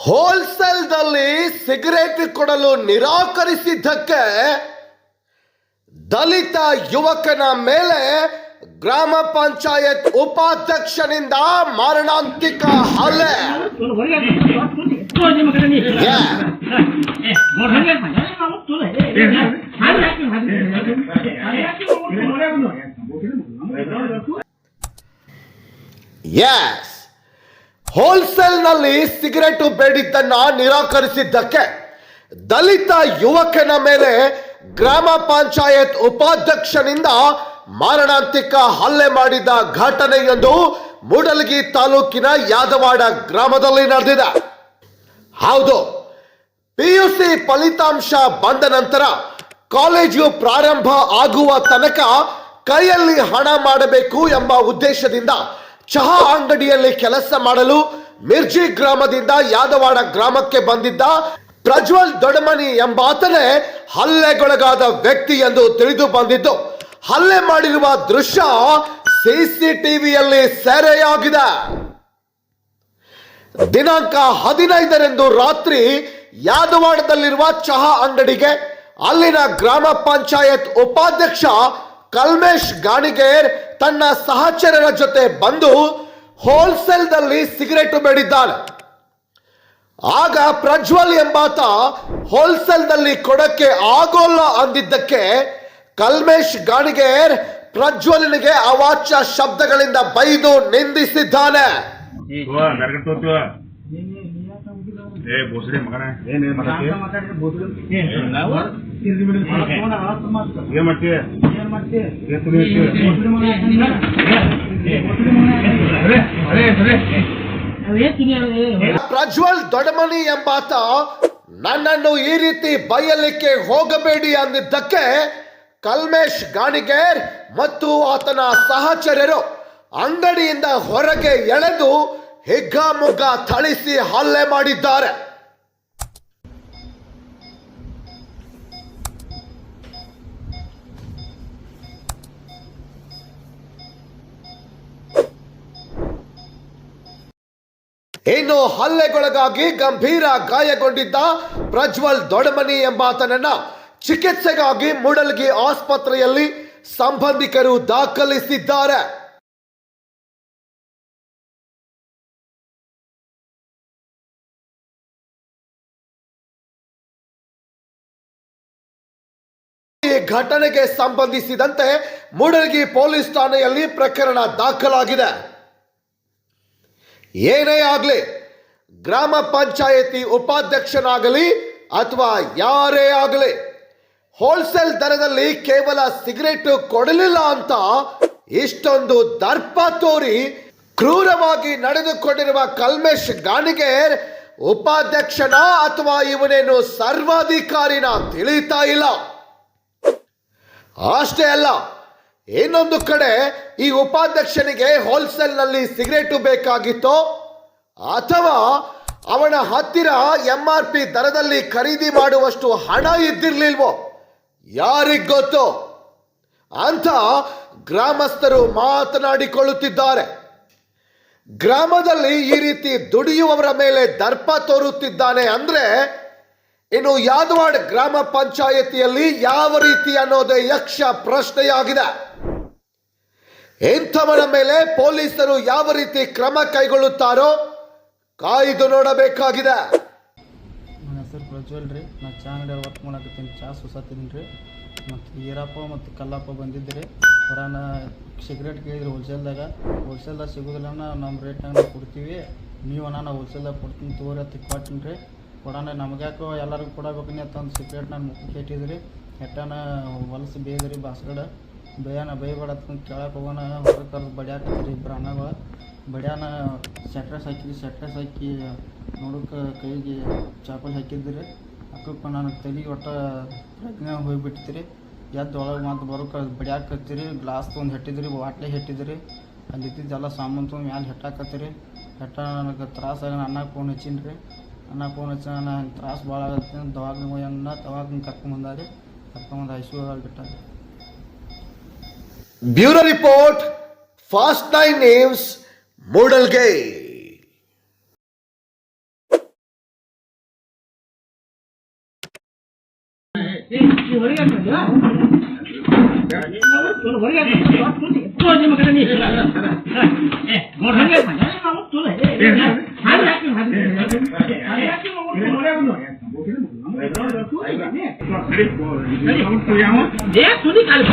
ಹೋಲ್ಸೇಲ್ದಲ್ಲಿ cigarette ಕೊಡಲು ನಿರಾಕರಿಸಿದ್ದಕ್ಕೆ ದಲಿತ ಯುವಕನ ಮೇಲೆ ಗ್ರಾಮ ಪಂಚಾಯತ್ ಉಪಾಧ್ಯಕ್ಷನಿಂದ ಮಾರಣಾಂತಿಕ ಹಲ್ಲೆ. ಎಸ್ ಹೋಲ್ಸೇಲ್ನಲ್ಲಿ ಸಿಗರೇಟು ಬೇಡಿದ್ದನ್ನ ನಿರಾಕರಿಸಿದ್ದಕ್ಕೆ ದಲಿತ ಯುವಕನ ಮೇಲೆ ಗ್ರಾಮ ಪಂಚಾಯತ್ ಉಪಾಧ್ಯಕ್ಷನಿಂದ ಮಾರಣಾಂತಿಕ ಹಲ್ಲೆ ಮಾಡಿದ ಘಟನೆಯೊಂದು ಮೂಡಲಗಿ ತಾಲೂಕಿನ ಯಾದವಾಡ ಗ್ರಾಮದಲ್ಲಿ ನಡೆದಿದೆ. ಹೌದು, ಪಿಯುಸಿ ಫಲಿತಾಂಶ ಬಂದ ನಂತರ ಕಾಲೇಜು ಪ್ರಾರಂಭ ಆಗುವ ತನಕ ಕೈಯಲ್ಲಿ ಹಣ ಮಾಡಬೇಕು ಎಂಬ ಉದ್ದೇಶದಿಂದ ಚಹಾ ಅಂಗಡಿಯಲ್ಲಿ ಕೆಲಸ ಮಾಡಲು ಮಿರ್ಜಿ ಗ್ರಾಮದಿಂದ ಯಾದವಾಡ ಗ್ರಾಮಕ್ಕೆ ಬಂದಿದ್ದ ಪ್ರಜ್ವಲ್ ದೊಡಮನಿ ಎಂಬಾತನೇ ಹಲ್ಲೆಗೊಳಗಾದ ವ್ಯಕ್ತಿ ಎಂದು ತಿಳಿದು ಬಂದಿದ್ದು, ಹಲ್ಲೆ ಮಾಡಿರುವ ದೃಶ್ಯ ಸಿಸಿಟಿವಿಯಲ್ಲಿ ಸೆರೆಯಾಗಿದೆ. ದಿನಾಂಕ ಹದಿನೈದರಂದು ರಾತ್ರಿ ಯಾದವಾಡದಲ್ಲಿರುವ ಚಹಾ ಅಂಗಡಿಗೆ ಅಲ್ಲಿನ ಗ್ರಾಮ ಪಂಚಾಯತ್ ಉಪಾಧ್ಯಕ್ಷ ಕಲ್ಮೇಶ್ ಗಾಣಿಗೇರ್ ತನ್ನ ಸಹಚರರ ಜೊತೆ ಬಂದು ಹೋಲ್ಸೇಲ್ದಲ್ಲಿ ಸಿಗರೇಟು ಬೇಡಿದ್ದಾನೆ ಆಗ ಪ್ರಜ್ವಲ್ ಎಂಬಾತ ಹೋಲ್ಸೇಲ್ದಲ್ಲಿ ಕೊಡಕ್ಕೆ ಆಗೋಲ್ಲ ಅಂದಿದ್ದಕ್ಕೆ ಕಲ್ಮೇಶ್ ಗಾಣಿಗೇರ್ ಪ್ರಜ್ವಲನಿಗೆ ಅವಾಚ್ಯ ಶಬ್ದಗಳಿಂದ ಬೈದು ನಿಂದಿಸಿದ್ದಾನೆ. ಏ ಬೋಸಡಿ ಮಗನ. ಏನ್ ಏನ್ ಮಾಡತ್ತಿ ಏನ್ ಮಾಡ್ತಿ? ಏನ್ ತುಳಿ ಪ್ರಜ್ವಲ್ ದೊಡಮನಿ ಎಂಬಾತ ನನ್ನನ್ನು ಈ ರೀತಿ ಬಯಲಿಕ್ಕೆ ಹೋಗಬೇಡಿ ಅಂದಿದ್ದಕ್ಕೆ ಕಲ್ಮೇಶ್ ಗಾಣಿಗೇರ್ ಮತ್ತು ಆತನ ಸಹಚರರು ಅಂಗಡಿಯಿಂದ ಹೊರಗೆ ಎಳೆದು ಹಿಗ್ಗಾಮುಗ್ಗ ಥಳಿಸಿ ಹಲ್ಲೆ ಮಾಡಿದ್ದಾರೆ. ಇನ್ನು ಹಲ್ಲೆಗೊಳಗಾಗಿ ಗಂಭೀರ ಗಾಯಗೊಂಡಿದ್ದ ಪ್ರಜ್ವಲ್ ದೊಡಮನಿ ಎಂಬಾತನನ್ನ ಚಿಕಿತ್ಸೆಗಾಗಿ ಮೂಡಲ್ಗಿ ಆಸ್ಪತ್ರೆಯಲ್ಲಿ ಸಂಬಂಧಿಕರು ದಾಖಲಿಸಿದ್ದಾರೆ. ಘಟನೆಗೆ ಸಂಬಂಧಿಸಿದಂತೆ ಮೂಡಲ್ಗಿ ಪೊಲೀಸ್ ಠಾಣೆಯಲ್ಲಿ ಪ್ರಕರಣ ದಾಖಲಾಗಿದೆ. ಏನೇ ಆಗಲಿ, ಗ್ರಾಮ ಪಂಚಾಯಿತಿ ಉಪಾಧ್ಯಕ್ಷನಾಗಲಿ ಅಥವಾ ಯಾರೇ ಆಗಲಿ, ಹೋಲ್ಸೇಲ್ ದರದಲ್ಲಿ ಕೇವಲ ಸಿಗರೇಟ್ ಕೊಡಲಿಲ್ಲ ಅಂತ ಇಷ್ಟೊಂದು ದರ್ಪ ತೋರಿ ಕ್ರೂರವಾಗಿ ನಡೆದುಕೊಂಡಿರುವ ಕಲ್ಮೇಶ್ ಗಾಣಿಗೇರ್ ಉಪಾಧ್ಯಕ್ಷನ ಅಥವಾ ಇವನೇನು ಸರ್ವಾಧಿಕಾರಿನ ತಿಳಿತಾ ಇಲ್ಲ. ಅಷ್ಟೇ ಅಲ್ಲ, ಇನ್ನೊಂದು ಕಡೆ ಈ ಉಪಾಧ್ಯಕ್ಷನಿಗೆ ಹೋಲ್ಸೇಲ್ನಲ್ಲಿ ಸಿಗರೇಟು ಬೇಕಾಗಿತ್ತೋ, ಅಥವಾ ಅವನ ಹತ್ತಿರ ಎಂ ಆರ್ ಪಿ ದರದಲ್ಲಿ ಖರೀದಿ ಮಾಡುವಷ್ಟು ಹಣ ಇದ್ದಿರಲಿಲ್ವೋ, ಯಾರಿಗ ಗೊತ್ತು? ಅಂತ ಗ್ರಾಮಸ್ಥರು ಮಾತನಾಡಿಕೊಳ್ಳುತ್ತಿದ್ದಾರೆ. ಗ್ರಾಮದಲ್ಲಿ ಈ ರೀತಿ ದುಡಿಯುವವರ ಮೇಲೆ ದರ್ಪ ತೋರುತ್ತಿದ್ದಾನೆ ಅಂದ್ರೆ ಇನ್ನು ಯಾದವಾಡ ಗ್ರಾಮ ಪಂಚಾಯತಿಯಲ್ಲಿ ಯಾವ ರೀತಿ ಅನ್ನೋದೇ ಯಕ್ಷ ಪ್ರಶ್ನೆಯಾಗಿದೆ. ಇಂಥವರ ಮೇಲೆ ಪೊಲೀಸರು ಯಾವ ರೀತಿ ಕ್ರಮ ಕೈಗೊಳ್ಳುತ್ತಾರೋ ಕಾಯ್ದು ನೋಡಬೇಕಾಗಿದೆ. ನನ್ನ ಹೆಸರು ಪ್ರಜ್ವಲ್ ರೀ. ನಾ ಚಾ ವರ್ಕ್ ಮಾಡಕತ್ತೀನಿ. ಚಾ ಸುಸಾತೀನಿ ರೀ. ಮತ್ತು ಈರಪ್ಪ ಮತ್ತು ಕಲ್ಲಪ್ಪ ಬಂದಿದ್ರಿ ಹೊರಾನ ಸಿಗರೇಟ್ ಕೇಳಿದ್ರಿ ಹೋಲ್ಸೇಲ್ದಾಗ. ಹೋಲ್ಸೇಲ್ದಾಗ ಸಿಗೋದಿಲ್ಲ ನಮ್ಮ ರೇಟ್ನಾಗ ಕೊಡ್ತೀವಿ. ನೀವು ನಾನು ಹೋಲ್ಸೇಲ್ದಾಗ ಕೊಡ್ತೀನಿ ತೋರಿ ಕೊಟ್ಟಿನಿ ರೀ. ಕೊಡೋಣ, ನಮ್ಗೆ ಯಾಕೋ ಎಲ್ಲರಿಗೂ ಕೊಡಬೇಕು ಅಂತ ಒಂದು ಸಿಗರೇಟ್ ನಾನು ಮುಖಕ್ಕೆ ಇಟ್ಟಿದ್ರಿ ಹೆಟ್ಟನ ಹೊಲಸು ಬೇಯ್ದ್ರಿ ಬಾಸ್ಗಡ. ಬೇಯನ ಬೇಯ್ಬೇಡ ಅಂತ ಕೇಳಕ್ಕೆ ಹೋಗೋಣ ಹೊರಗೆ ಕರೆದು ಬಡಿಯಾಕತ್ರಿ ಇಬ್ಬರು ಅಣ್ಣಗಳು. ಬಡಿಯಾನ ಸೆಟ್ರೆಸ್ ಹಾಕಿದ್ರಿ ಸೆಟ್ರೆಸ್ ಹಾಕಿ ನೋಡೋಕೆ ಕೈಗೆ ಚಾಪಲ್ ಹಾಕಿದ್ರಿ. ಅಕ್ಕಕ್ಕೆ ನಾನು ತಲೆಗೆ ಒಟ್ಟು ಪ್ರಜ್ಞೆ ಹೋಗಿಬಿಟ್ಟಿದ್ರಿ ಎದ್ದು ಒಳಗೆ ಮತ್ತೆ ಬರೋಕೆ ಬಡಿಯಾಕತ್ತೀರಿ ಗ್ಲಾಸ್ ತೊಗೊಂಡು ಹೆಟ್ಟಿದ್ರಿ, ಬಾಟ್ಲೆ ಹೆಟ್ಟಿದ್ರಿ. ಅಲ್ಲಿ ಇದ್ದಿದ್ದೆಲ್ಲ ಸಾಮಾನು ತೊಗೊಂಡು ಮ್ಯಾಲೆ ಹೆಟ್ಟಾಕತ್ತೀರಿ. ಹೆಟ್ಟ ನನಗೆ ತ್ರಾಸಾಗ ಅನ್ನಕ್ಕೆ ಫೋನ್ ಹಚ್ಚೀನಿ ರೀ ಅಣ್ಣ ಫೋನ್ ಹಚ್ಚ ಅಣ್ಣ ತ್ರಾಸು ಭಾಳ ಆಗತ್ತೆ ಅಂತ ದವಾಖಾನಿಗೆ ಹೋಗಿ ಅಣ್ಣ ದವಾಖಾನಿಗೆ ಕರ್ಕೊಂಬಂದಾರಿ ಕರ್ಕೊಂಬಂದು ಐ ಸಿ ಯುದಾಗ ಬಿಟ್ಟಾರಿ bureau report fast nine news ಮೂಡಲ್ಗೆ ಹೊರಗೆ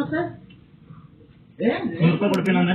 ಮತ್ತೆ? ನೂರು ರೂಪಾಯಿ ಕೊಡ್ತೀನಿ ನಾನು.